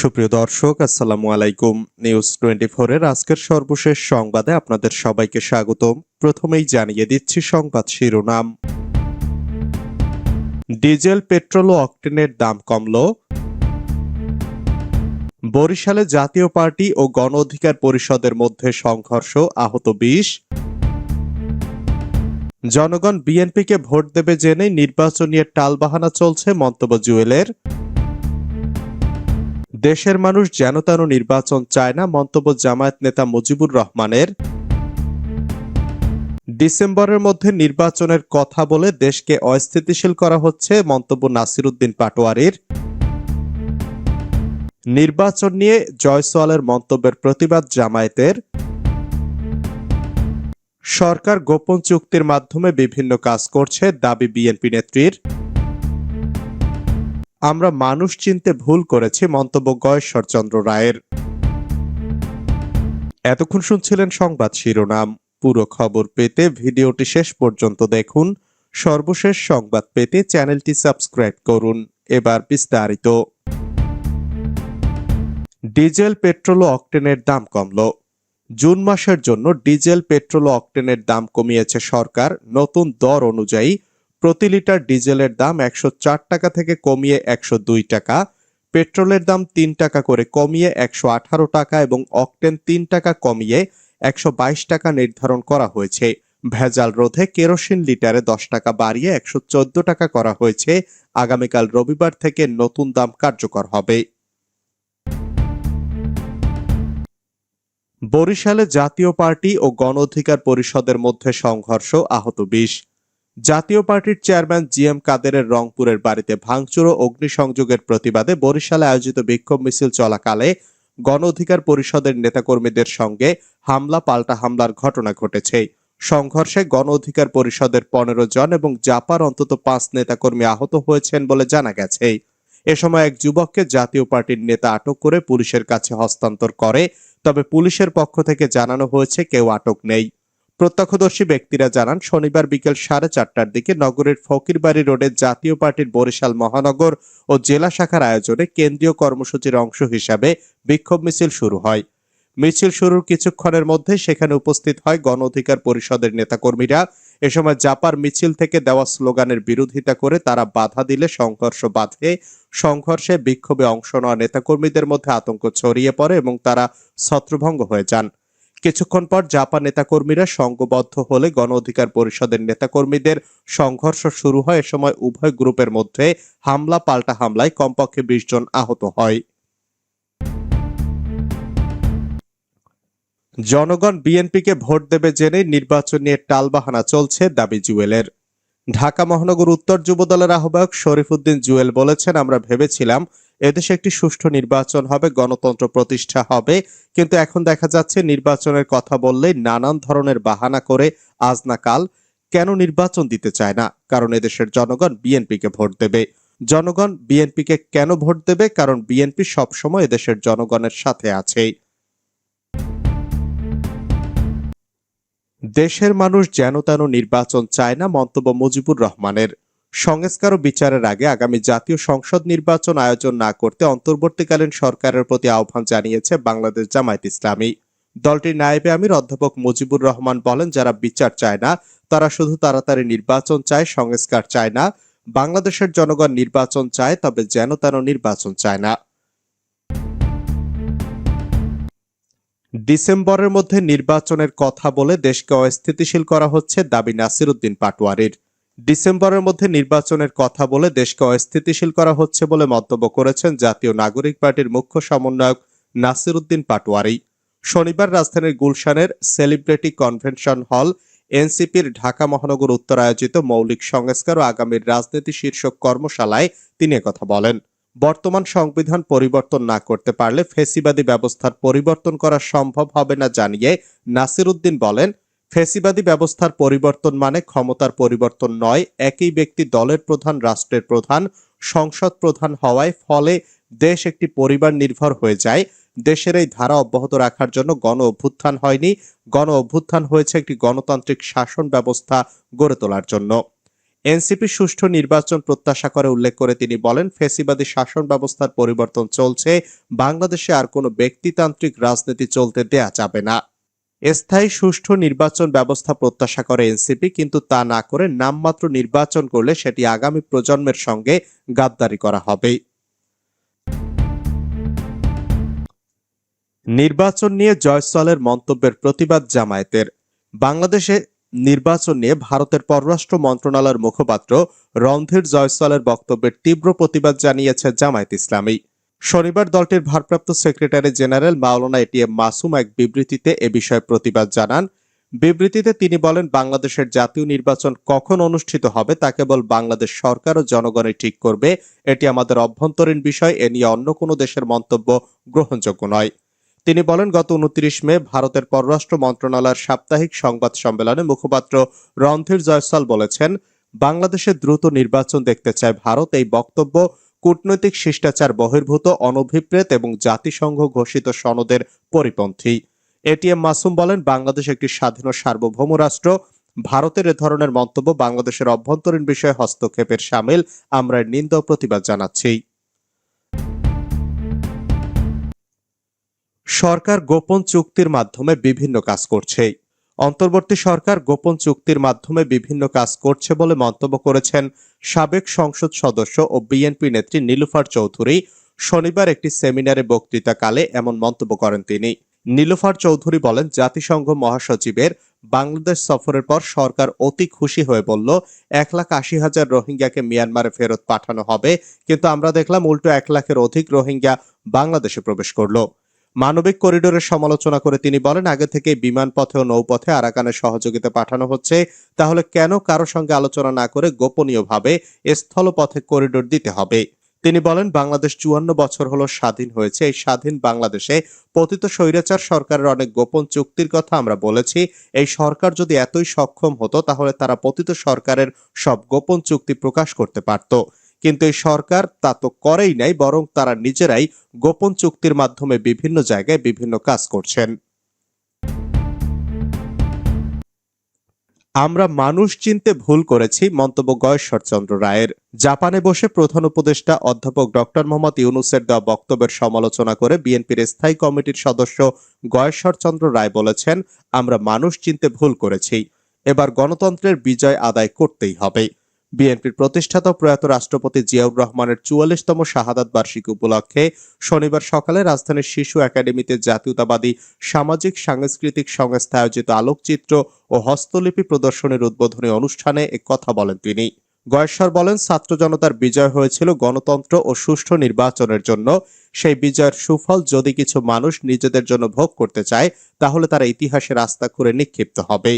সুপ্রিয় দর্শক, আসসালামু আলাইকুম। নিউজ টোয়েন্টি এর আজকের সর্বশেষ সংবাদে আপনাদের সবাইকে স্বাগতম। প্রথমেই জানিয়ে দিচ্ছি সংবাদ শিরোনাম। ডিজেল, পেট্রোল ও অকটেনের দাম কমল। বরিশালে জাতীয় পার্টি ও গণ অধিকার পরিষদের মধ্যে সংঘর্ষ আহত বিশ। জনগণ বিএনপিকে ভোট দেবে জেনে নির্বাচন টালবাহানা চলছে মন্তব্য জুয়েলের। দেশের মানুষ যেন তেন নির্বাচন চায় না, মন্তব্য জামায়াত নেতা মুজিবুর রহমানের। ডিসেম্বরের মধ্যে নির্বাচনের কথা বলে দেশকে অস্থিতিশীল করা হচ্ছে মন্তব্য নাসিরুদ্দিন পাটোয়ারির। নির্বাচন নিয়ে জয়সওয়ালের মন্তব্যের প্রতিবাদ জামায়াতের। সরকার গোপন চুক্তির মাধ্যমে বিভিন্ন কাজ করছে দাবি বিএনপি নেত্রীর। আমরা মানুষ চিনতে ভুল করেছি মন্তব্য গয়েশ্বরচন্দ্র রায়ের। এতক্ষণ শুনছিলেন সংবাদ শিরোনাম। পুরো খবর পেতে ভিডিওটি শেষ পর্যন্ত দেখুন। সর্বশেষ সংবাদ পেতে চ্যানেলটি সাবস্ক্রাইব করুন। এবার বিস্তারিত। ডিজেল, পেট্রোল অকটেনের দাম কমল। জুন মাসের জন্য ডিজেল, পেট্রোল অকটেনের দাম কমিয়েছে সরকার। নতুন দর অনুযায়ী প্রতি লিটার ডিজেলের দাম একশো চার টাকা থেকে কমিয়ে একশো দুই টাকা, পেট্রোলের দাম তিন টাকা করে কমিয়ে একশো আঠারো টাকা এবং অকটেন তিন টাকা কমিয়ে একশো বাইশ টাকা নির্ধারণ করা হয়েছে। ভেজাল রোধে কেরোসিন লিটারে দশ টাকা বাড়িয়ে একশো চোদ্দ টাকা করা হয়েছে। আগামীকাল রবিবার থেকে নতুন দাম কার্যকর হবে। বরিশালে জাতীয় পার্টি ও গণ অধিকার পরিষদের মধ্যে সংঘর্ষ আহত বিশ। জাতীয় পার্টির চেয়ারম্যান জি এম কাদেরের রংপুরের বাড়িতে ভাঙচুর ও অগ্নিসংযোগের প্রতিবাদে বরিশালে আয়োজিত বিক্ষোভ মিছিল চলাকালে গণ অধিকার পরিষদের নেতাকর্মীদের সঙ্গে হামলা পাল্টা হামলার ঘটনা ঘটেছে। সংঘর্ষে গণ অধিকার পরিষদের পনেরো জন এবং জাপার অন্তত পাঁচ নেতাকর্মী আহত হয়েছেন বলে জানা গেছে। এ সময় এক যুবককে জাতীয় পার্টির নেতা আটক করে পুলিশের কাছে হস্তান্তর করে, তবে পুলিশের পক্ষ থেকে জানানো হয়েছে কেউ আটক নেই। প্রত্যক্ষদর্শী ব্যক্তিরা জানান, শনিবার বিকেল সাড়ে চারটার দিকে নগরের ফকিরবাড়ি রোডে জাতীয় পার্টির বরিশাল মহানগর ও জেলা শাখার আয়োজনে কেন্দ্রীয় কর্মসূচির অংশ হিসাবে বিক্ষোভ মিছিল শুরু হয়। মিছিল শুরুর কিছুক্ষণের মধ্যে সেখানে উপস্থিত হয় গণ অধিকার পরিষদের নেতাকর্মীরা। এ সময় জাপার মিছিল থেকে দেওয়া স্লোগানের বিরোধিতা করে তারা বাধা দিলে সংঘর্ষ বাধে। সংঘর্ষে বিক্ষোভে অংশ নেওয়া নেতাকর্মীদের মধ্যে আতঙ্ক ছড়িয়ে পড়ে এবং তারা ছত্রভঙ্গ হয়ে যান। কিছুক্ষণ পর জাপান নেতাকর্মীরা সংঘবদ্ধ হলে গণ অধিকার পরিষদের নেতাকর্মীদের সংঘর্ষ শুরু হয়। এ সময় উভয় গ্রুপের মধ্যে হামলা, পাল্টা হামলায় কমপক্ষে বিশ জন আহত হয়। জনগণ বিএনপিকে ভোট দেবে জেনে নির্বাচন নিয়ে টালবাহানা চলছে দাবি জুয়েলের। ঢাকা মহানগর উত্তর যুবদলের আহ্বায়ক শরীফুদ্দিন জুয়েল বলেছেন, আমরা ভেবেছিলাম এদেশে একটি সুষ্ঠু নির্বাচন হবে, গণতন্ত্র প্রতিষ্ঠা হবে। কিন্তু এখন দেখা যাচ্ছে নির্বাচনের কথা বললেই নানান ধরনের বাহানা করে আজ না কাল কেন নির্বাচন দিতে চায় না? কারণ এদেশের জনগণ বিএনপিকে ভোট দেবে। জনগণ বিএনপিকে কেন ভোট দেবে? কারণ বিএনপি সবসময় এদেশের জনগণের সাথে আছে। দেশের মানুষ যেন তেন নির্বাচন চায় না, মন্তব্য মুজিবুর রহমানের। সংস্কার ও বিচারের আগে আগামী জাতীয় সংসদ নির্বাচন আয়োজন না করতে অন্তর্বর্তীকালীন সরকারের প্রতি আহ্বান জানিয়েছে বাংলাদেশ জামায়াত ইসলামী। দলটির নায়েবে আমির অধ্যাপক মুজিবুর রহমান বলেন, যারা বিচার চায় না, তারা শুধু তাড়াতাড়ি নির্বাচন চায়, সংস্কার চায় না। বাংলাদেশের জনগণ নির্বাচন চায়, তবে যেন তেন নির্বাচন চায় না। ডিসেম্বরের মধ্যে নির্বাচনের কথা বলে দেশকে অস্থিতিশীল করা হচ্ছে দাবি নাসিরুদ্দিন পাটোয়ারির। ডিসেম্বরের মধ্যে নির্বাচনের কথা বলে দেশকে অস্থিতিশীল করা হচ্ছে বলে মন্তব্য করেছেন জাতীয় নাগরিক পার্টির মুখ্য সমন্বয়ক নাসিরুদ্দিন পাটোয়ারি। শনিবার রাজধানীর গুলশানের সেলিব্রিটি কনভেনশন হল এনসিপির ঢাকা মহানগর উত্তর আয়োজিত মৌলিক সংস্কার ও আগামীর রাজনীতি শীর্ষক কর্মশালায় তিনি কথা বলেন। বর্তমান সংবিধান পরিবর্তন না করতে পারলে ফেসিবাদী ব্যবস্থার পরিবর্তন করা সম্ভব হবে না জানিয়ে নাসিরুদ্দিন বলেন, ফেসিবাদী ব্যবস্থার পরিবর্তন মানে ক্ষমতার পরিবর্তন নয়, একই ব্যক্তি দলের প্রধান, রাষ্ট্রের প্রধান, সংসদ প্রধান হওয়ায় ফলে দেশ একটি পরিবার নির্ভর হয়ে যায়। দেশের এই ধারা অব্যাহত রাখার জন্য গণ অভ্যুত্থান হয়নি। গণ অভ্যুত্থান হয়েছে একটি গণতান্ত্রিক শাসন ব্যবস্থা গড়ে তোলার জন্য। এনসিপি সুষ্ঠু নির্বাচন প্রত্যাশা করে উল্লেখ করে তিনি বলেন, ফেসিবাদী শাসন ব্যবস্থার পরিবর্তন চলছে, বাংলাদেশে আর কোনো ব্যক্তিতান্ত্রিক রাজনীতি চলতে দেয়া যাবে না। স্থায়ী সুষ্ঠু নির্বাচন ব্যবস্থা প্রত্যাশা করে এনসিপি, কিন্তু তা না করে নামমাত্র নির্বাচন করলে সেটি আগামী প্রজন্মের সঙ্গে গাদ্দারি করা হবে। নির্বাচন নিয়ে জয়সলের মন্তব্যের প্রতিবাদ জামায়াতের। বাংলাদেশে নির্বাচন নিয়ে ভারতের পররাষ্ট্র মন্ত্রণালয়ের মুখপাত্র রণধীর জয়সলের বক্তব্যের তীব্র প্রতিবাদ জানিয়েছে জামায়াত ইসলামী। শনিবার দলটির ভারপ্রাপ্ত সেক্রেটারি জেনারেল মাওলানা এটিএম মাসুম এক বিবৃতিতে এ বিষয়ে প্রতিবাদ জানান। বিবৃতিতে তিনি বলেন, বাংলাদেশের জাতীয় নির্বাচন কখন অনুষ্ঠিত হবে তা কেবল বাংলাদেশ সরকার ও জনগণই ঠিক করবে। এটি আমাদের অভ্যন্তরীণ বিষয়, এ নিয়ে অন্য কোনো দেশের মন্তব্য গ্রহণযোগ্য নয়। তিনি বলেন, গত উনত্রিশ মে ভারতের পররাষ্ট্র মন্ত্রণালয়ের সাপ্তাহিক সংবাদ সম্মেলনে মুখপাত্র রণধীর জয়সওয়াল বলেছেন, বাংলাদেশে দ্রুত নির্বাচন দেখতে চায় ভারত। এই বক্তব্য কূটনৈতিক শিষ্টাচার বহির্ভূত, অনভিপ্রেত এবং জাতিসংঘ ঘোষিত সনদের পরিপন্থী। এটিএম মাসুম বলেন, বাংলাদেশ একটি স্বাধীন সার্বভৌম রাষ্ট্র। ভারতের এ ধরনের মন্তব্য বাংলাদেশের অভ্যন্তরীণ বিষয়ে হস্তক্ষেপের সামিল। আমরা নিন্দা প্রতিবাদ জানাচ্ছি। সরকার গোপন চুক্তির মাধ্যমে বিভিন্ন কাজ করছে। অন্তর্বর্তী সরকার গোপন চুক্তির মাধ্যমে বিভিন্ন কাজ করছে বলে মন্তব্য করেছেন সাবেক সংসদ সদস্য ও বিএনপি নেত্রী নীলুফার চৌধুরী। শনিবার একটি সেমিনারে বক্তৃতাকালে এমন মন্তব্য করেন তিনি। নীলুফার চৌধুরী বলেন, জাতিসংঘ মহাসচিবের বাংলাদেশ সফরের পর সরকার অতি খুশি হয়ে বলল, এক লাখ আশি হাজার রোহিঙ্গাকে মিয়ানমারে ফেরত পাঠানো হবে। কিন্তু আমরা দেখলাম উল্টো এক লাখের অধিক রোহিঙ্গা বাংলাদেশে প্রবেশ করল। মানবিক করিডোরের সমালোচনা করে তিনি বলেন, আগে থেকে বিমান পথে ও নৌপথে আরাকানের সহযোগিতা পাঠানো হচ্ছে। তাহলে কেন কারও সঙ্গে আলোচনা না করে গোপনীয়ভাবে স্থলপথে করিডোর দিতে হবে? তিনি বলেন, বাংলাদেশ চুয়ান্ন বছর হলো স্বাধীন হয়েছে। এই স্বাধীন বাংলাদেশে পতিত স্বৈরাচার সরকারের অনেক গোপন চুক্তির কথা আমরা বলেছি। এই সরকার যদি এতই সক্ষম হতো, তাহলে তারা পতিত সরকারের সব গোপন চুক্তি প্রকাশ করতে পারত। কিন্তু এই সরকার তা তো করেই নাই, বরং তারা নিজেরাই গোপন চুক্তির মাধ্যমে বিভিন্ন জায়গায় বিভিন্ন কাজ করছেন। আমরা মানুষ চিনতে ভুল করেছি, মন্তব্য গয়েশ্বরচন্দ্র রায়ের। জাপানে বসে প্রধান উপদেষ্টা অধ্যাপক ডক্টর মোহাম্মদ ইউনুসের দেওয়া বক্তব্যের সমালোচনা করে বিএনপির স্থায়ী কমিটির সদস্য গয়েশ্বরচন্দ্র রায় বলেছেন, আমরা মানুষ চিনতে ভুল করেছি, এবার গণতন্ত্রের বিজয় আদায় করতেই হবে। বিএনপির প্রতিষ্ঠাতা প্রয়াত রাষ্ট্রপতি জিয়াউর রহমানের চুয়াল্লিশতম শাহাদাত বার্ষিকী উপলক্ষে শনিবার সকালে রাজধানীর শিশু একাডেমিতে জাতীয়তাবাদী সামাজিক সাংস্কৃতিক সংস্থা আয়োজিত আলোকচিত্র ও হস্তলিপি প্রদর্শনীর উদ্বোধনী অনুষ্ঠানে কথা বলেন তিনি। গয়েশ্বর বলেন, ছাত্র জনতার বিজয় হয়েছিল গণতন্ত্র ও সুষ্ঠু নির্বাচনের জন্য। সেই বিজয়ের সুফল যদি কিছু মানুষ নিজেদের জন্য ভোগ করতে চায়, তাহলে তারা ইতিহাসে রাস্তা খুঁড়ে নিক্ষিপ্ত হবে।